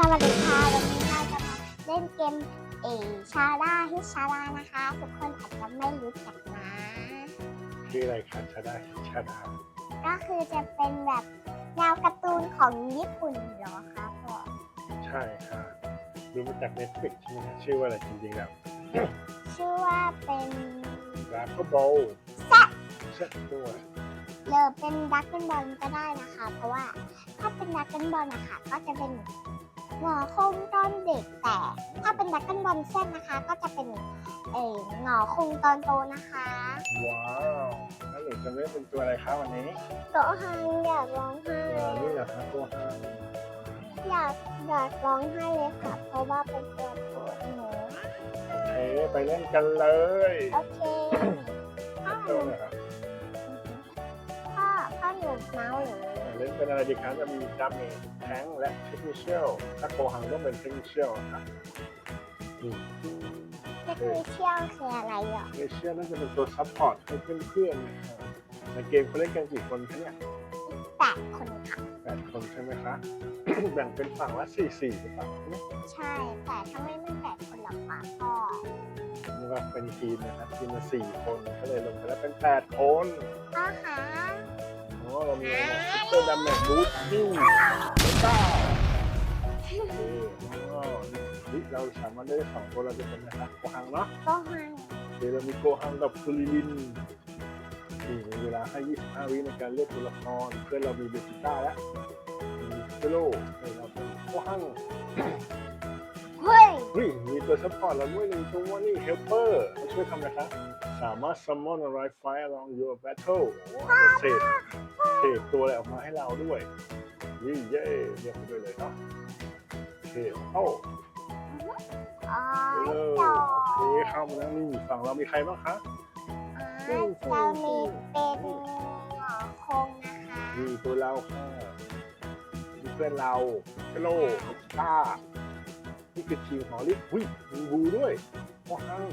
สวัสดีค่ะ วันนี้เราจะมาเล่นเกมเอชาร่าฮิชาร่านะคะ ทุกคนอาจจะไม่รู้จักนะ ชื่ออะไรคะชาดาชาดาก็คือจะเป็นแบบแนวการ์ตูนของญี่ปุ่นเหรอคะพ่อใช่ค่ะดูมาจากเน็ตฟลิกใช่ไหมคะชื่อว่าอะไรจริงๆแล้วชื่อว่าเป็นดราก้อนบอลแซ่บแซ่บด้วยหรือเป็นดักเกิลบอลก็ได้นะคะ เพราะว่าถ้าเป็นดักเกิลบอลนะคะก็จะเป็นห งอคงตอนเด็กแต่ ถ้าเป็นดักเกิลบอลเส้นนะคะ ก็จะเป็นเออหงอคงตอนโตนะคะว้าวแล้วหนูจะเล่นเป็นตัวอะไรคะวันนี้โตฮังอยากร้องไห้เออนี่เหรอคะตัวห้างอยากอยากร้องไห้เลยค่ะ เพราะว่าเป็นตัวโปรดหนูโอเคไปเล่นกันเลย โอเค เล่นเป็นอะไรดีคะจะมีดาเมจแทงและเทคนิคเชียลถ้าโกหังต้องเป็นเทคนิคเชียลค่ะนี่เทคนิคเชี่ยวคืออะไรเหรอเทคนิคเชียลน่าจะเป็นตัวซัพพอร์ตให้เพื่อนๆนะคะในเกมเขาเล่นกันกี่คนคะเนี่ยแปดคนค่ะแปดคนใช่ไหมคะแบ่งเป็นฝั่งละสี่สี่หรือเปล่าเนี่ยใช่ แต่ถ้าไม่ไม่แปดคนหรอกค่ะพ่อนี่ก็เป็นทีมนะครับทีมละสี่คนก็เลยลงไปแล้วเป็นแปดคนพ่อคะ โอ้เรามีซุปเปอร์ดัมเมจบูทนิ่วเก้านี่อ๋อนี่เราสามารถได้สองตัวเราจะเป็นนะครับโกฮังเนาะโก็ฮังเดี๋ยวเรามีโกฮังกับซูริลินนี่มีเวลาให้ 25 วิในการเลือกตัวละครเพื่อนเรามีเบจิต้าแล้วมีเฟโลเดี๋ยวเราเป็นโกฮัง เฮ้ยเฮ้ยมีตัวซัพพอร์ตเราด้วยหนึ่งตัวนี่เฮลเปอร์มาช่วยทำอะไรคะสามารถ summon a right fire along your battle โอ้โหเศษ เศษตัวอะไรออกมาให้เราด้วยยี่เย่เรียกไปด้วยเลยเนาะโอเคเข้าอ๋อไปเลยจอโอเคเข้ามาแล้วนี่ฝั่งเรามีใครบ้างคะอ๋อเรามีเป็นหงอคงนะคะมีตัวเราค่ะมีเพื่อนเราเฟโลเบจิต้านี่คือทีมหอลิฟหุ้ยมีบูด้วยว้าวมี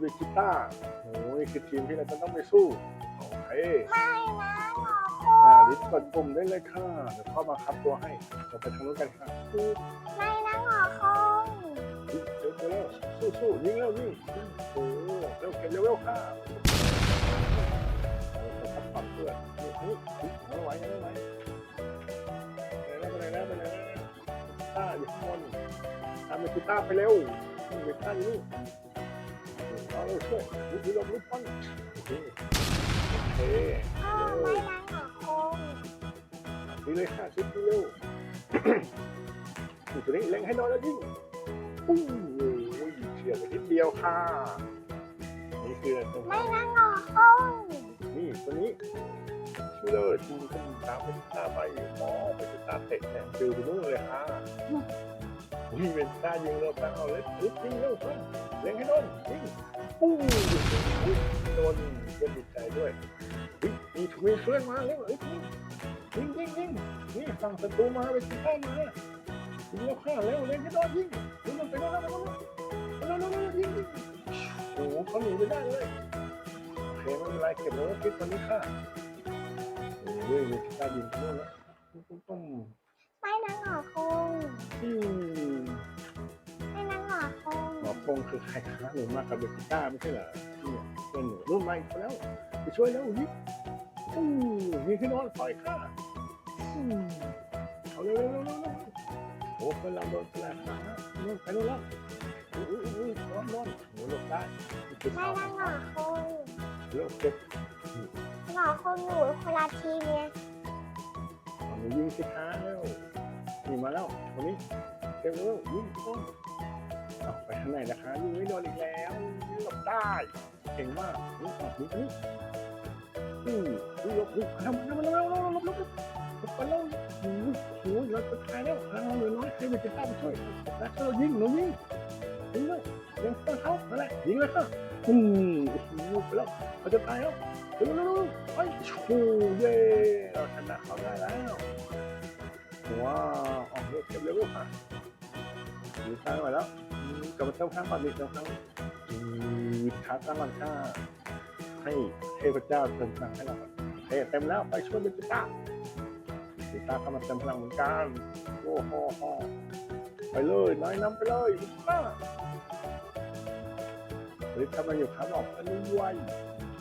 เบจิต้าโอ้ยคือทีมที่เราจะต้องไปสู้โอเคไม่นะหงอคอ่างลิฟต์กดปุ่มได้เลยค่ะเดี๋ยวเข้ามาคับตัวให้เราไปทางนู้นกันค่ะสู้ไม่นะหงอคงเร็วเร็วสู้สู้ยิงเร็วยิงโอ้เร็วเก็บเร็วเร็วค่ะเราจะทับเพื่อนนี่นี่ไม่ไหวไม่ไหวไปไหนแล้วไปไหนแล้วไปไหนแล้วต้าอยู่ข้างบนตามไปกีต้าไปเร็วนี่เบต้าอยู่ นี่เราเราช่วยลุกลุกลุกปั้นโอเคโอเคพ่อไม่นะหงอคงนี่เลยค่ะชุดนี้เร็วอยู่ตัวนี้เล็งให้น้อยแล้วยิ่งปุ้งโอ้ยเฉียดไปนิดเดียวค่ะ นี่คือไม่นะหงอคงนี่ตัวนี้ชื่อเลยทีมก็มีตามเป็นตาไปมอไปเป็นตาเตะแทนฟิวไปนู่นเลยค่ะวิ่งเป็นตายิงเราไปเอาเลยยิงเร็วเพื่อนเล็งให้โดนยิง ปุ้งอุ๊ยโดนเพื่นดีใจด้วยเฮ้ยมีทวีเพื่อนมาเร็วเฮ้ยยิงยิงยิงนี่ฝั่งศัตรูมาเป็นตามายิงแล้วค่ะเร็วเล็งให้โดนยิงยิงมันไปโดนแล้วไปโดนแล้วไปโดนแล้วยิงยิงโอ้โหเขาหนีไม่ได้เลยโอเคไม่เป็นไรเก็บแล้วคิดตอนนี้ค่ะโอ้ยมีกีตาร์ดินนู่นแล้วตุ้มตุ้มไม่นะหงอคง งคือใครคะหนูมากับเด็กกีตาไม่ใช่เหรอเนี่ยเพื่อนหนูรุ่นใหม่ไปแล้วไปช่วยแล้วยิบอู้ยิงให้นอนปล่อยค่ะเอาเร็วเร็วเร็วเร็วโอ้เพื่อนเราโดนแปลกขานู่นไปนู่นแล้วอุ้ยอุ้ยร้อนร้อนโอ้หลบได้นี่คือไม่เขานะหงอคงเร็วเก็บหงอคงอยู่คนละทีเนี่ยหนูยิงสิคะเร็วนี่มาแล้วคนนี้เร็วเร็วยิงต้น เอาไปข้างในนะคะยิงไม่โดนอีกแล้วยิงหลบได้ เก่งมากนี่ออกนี่นี่อือนี่หลบนี่ทำทำเร็วเร็วเร็วหลบหลบหลบหลบไปแล้วโอ้โหเราจะตายแล้วพลังเหลือน้อยใครไปจะตามไปช่วยแล้วเรายิงหนูยิงยิงเลยยิงต้นเขาอะไรยิงเลยค่ะอืมโอ้โหไปแล้วเราจะตายแล้วเร็วเร็วเร็วไปโอ้เย่เราชนะเขาได้แล้วว้าวออกเร็วเก็บเร็วค่ะ อยู่ข้างมาแล้วกลับมาเติมข้างก่อนดิเติมข้างอืมขาตั้งก่อนค่ะให้เทพเจ้าเติมข้างให้เราก่อนโอเต็มแล้วไปช่วยเป็นจิต้ากีตาร์เข้ามาเต็มพลังเหมือนกันโอ้โหไปเลยน้อยน้ำไปเลยกีตาร์เฮ้ยทำอะไรอยู่ครับออกไปเรื่อย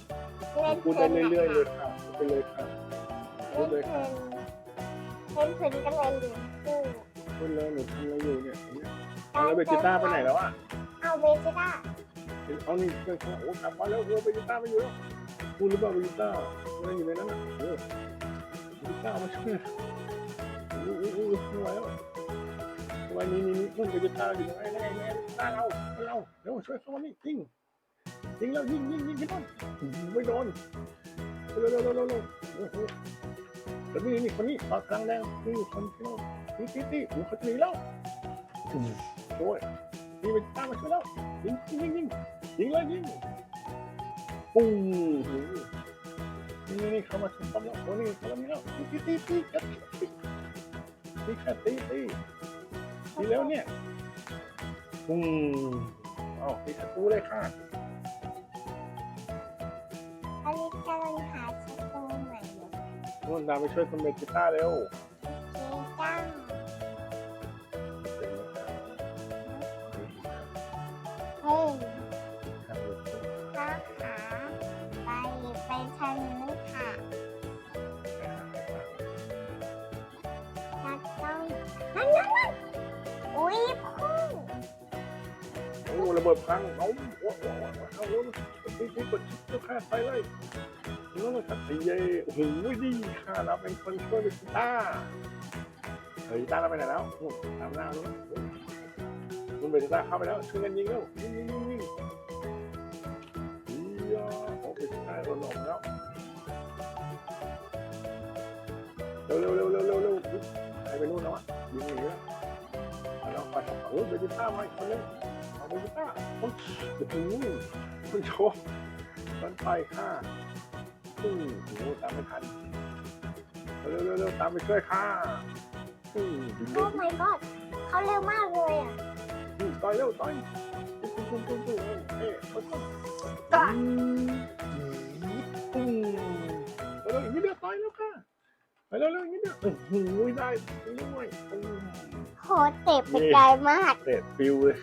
ๆพูดได้เรื่อยๆเลยค่ะพูดไปเลยค่ะพูดเลยค่ะเล่นเพลินเล่นเพลินก็เลยลืมชื่อพูดเลยหนูทำอะไรอยู่เนี่ย เนี่ยเอาแล้วเบจิต้าไปไหนแล้วอะเอาเบจิต้าเอานี่เพื่อนเขาโอ้กลับมาแล้วเออเบจิต้าไปอยู่แล้วพูดหรือเปล่าเบจิต้าไม่ได้อยู่ในนั้นอะเออเบจิต้ามาช่วยอู้อู้อู้ไม่ไหวแล้วทำไมนี่นี่นี่นู่นเบจิต้าอยู่ตรงไหนได้ไงแม่เบจิต้าเราเราเร็วช่วยเขามานี่ยิงยิงแล้วยิงยิงยิงไม่โดนไม่โดนเร็วเร็วเร็วเร็วเร็วโอ้โหแล้วนี่นี่คนนี้ตอนกลางแดงนี่คนที่โน่นตีตีตีโอ้เขาจะหนีแล้ว ช่วยนี่เบจิต้ามาช่วยแล้วยิงยิงยิงยิงเลยยิงปุ้งนี่นี่นี่เข้ามาถึงปั๊มแล้วโอ้นี่เข้ามานี่แล้วตีตีตีตีตีตีแค่ตีตีตีแล้วเนี่ยปุ้งเอาตีศัตรูเลยค่ะอันนี้กำลังหาศัตรูใหม่อยู่นุ่นดาวไปช่วยคุณเบจิต้าเร็ว ระเบิดพังเอาโอ้โหเอาเร็วตีตีกดชิปเจ้าข้าไปเลยแล้วมันก็ตีเย่โอ้โหดีค่ะเราเป็นคนช่วยเบจิต้าเฮ้ยกีต้าเราไปไหนแล้วนู่นตามหน้านู้นนู่นเบต้าเข้าไปแล้วช่วยกันยิงแล้วยิงยิงยิงยิงอียาโอ้เบต้าโดนหลอกแล้วเร็วเร็วเร็วเร็วเร็วเร็วใครไปนู่นแล้วอะยิงหนีแล้วแล้วไปทางฝั่งนู้นเบต้ามาอีกคนนึง ห้าโอ้โหคุณโชว์มันไปค่ะอืมโหตามไม่ทันเร็วเร็วตามไปช่วยค่ะอืมโอ้ my god เขาเร็วมากเลยอะอืมต่อยเร็วต่อยตุ้มตุ้มตุ้มตุ้มเอ๊ะเขาต้องต่อยตุ้มเร็วอีกนิดเดียวต่อยแล้วค่ะไปเร็วเร็วอีกนิดเดียวโอ้โหได้ด้วยตุ้โหเตะไปไกลมากเตะฟิวเลย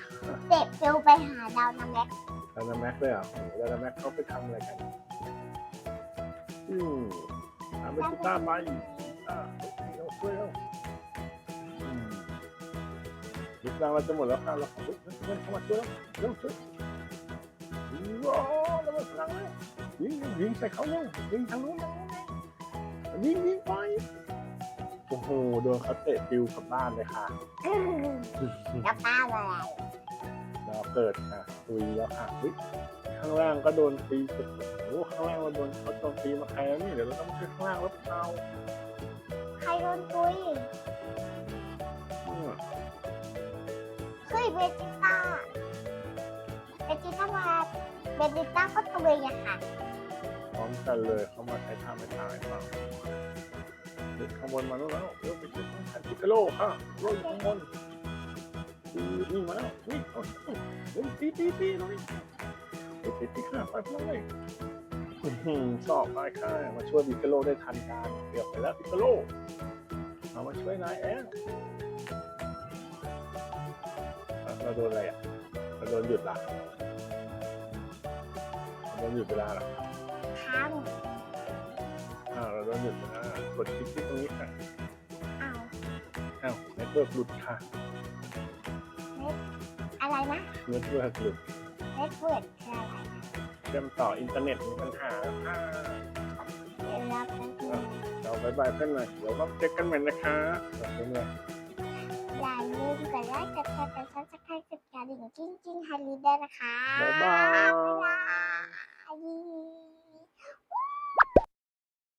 เตะฟิวไปหาดาวน้ำแม็กดาวนาแม็กเลยอะโอ้โหดาวนาแม็กเขาไปทำอะไรกัน อืมทำเป็นกีตาร์ไปอ่าเร็วช่วยเร็วอืมยุคดังเราจะหมดแล้วค่ะเราเฮ้ยเพื่อนเข้ามาช่วยแล้วเร็วช่วยว้าวแล้วมันพลังแล้วยิงยิงยิงใส่เขาเร็วยิงทางนู้นทางนู้นยิงยิงไปโอ้โหโดนเขาเตะปิวกลับบ้านเลยค่ะจะป้าอะไร เราเกิดค่ะตุยแล้วค่ะเฮ้ยข้างล่างก็โดนตีสุดโอ้โหข้างล่างเราโดนเขาโจมตีมาใครแล้วนี่เดี๋ยวเราต้องช่วยข้างล่างแล้วเปล่าใครโดนตุยอืมเฮ้ยเบจิต้าเบจิต้ามาเบจิต้าก็ตุยอะค่ะพร้อมกันเลยเขามาใช้ท่าไม่ตายเปล่าเด็กข้างบนมาแล้วแล้วเดี๋ยวไปช่วยข้างบนพิกาโลค่ะโลอยู่ข้างบน ตีนี่มาแล้วนี่เอาเฮ้ยตีตีตีตรงนี้ตีตีตีข้าไปพลังเลยชอบนายข้ามาช่วยบิกโลได้ทันการเกือบไปแล้วบิกโลเอามาช่วยนายแอนเราโดนอะไรอะเราโดนหยุดละเราโดนหยุดเวลาละค้างอ้าเราโดนหยุดเวลากดคลิกที่ตรงนี้ค่ะอ้าวอ้าวเน็ตเวิร์กหลุดค่ะ อะไรนะเน็ตเวิร์กหลุดเน็ตเวิร์ดคืออะไรเชื่อมต่ออินเทอร์เน็ตมีปัญหาแล้วค่ะเดี๋ยวเราไปดูเราบายบายเพื่อนหน่อยเดี๋ยวเราเจอกันใหม่นะคะขอบคุณเลยอย่าลืมกดไลค์กดแชร์กดซับสไครต์กดกระดิ่งกิ้งกิ้งฮันลีด้วยนะคะบ๊ายบายบ๊ายบาย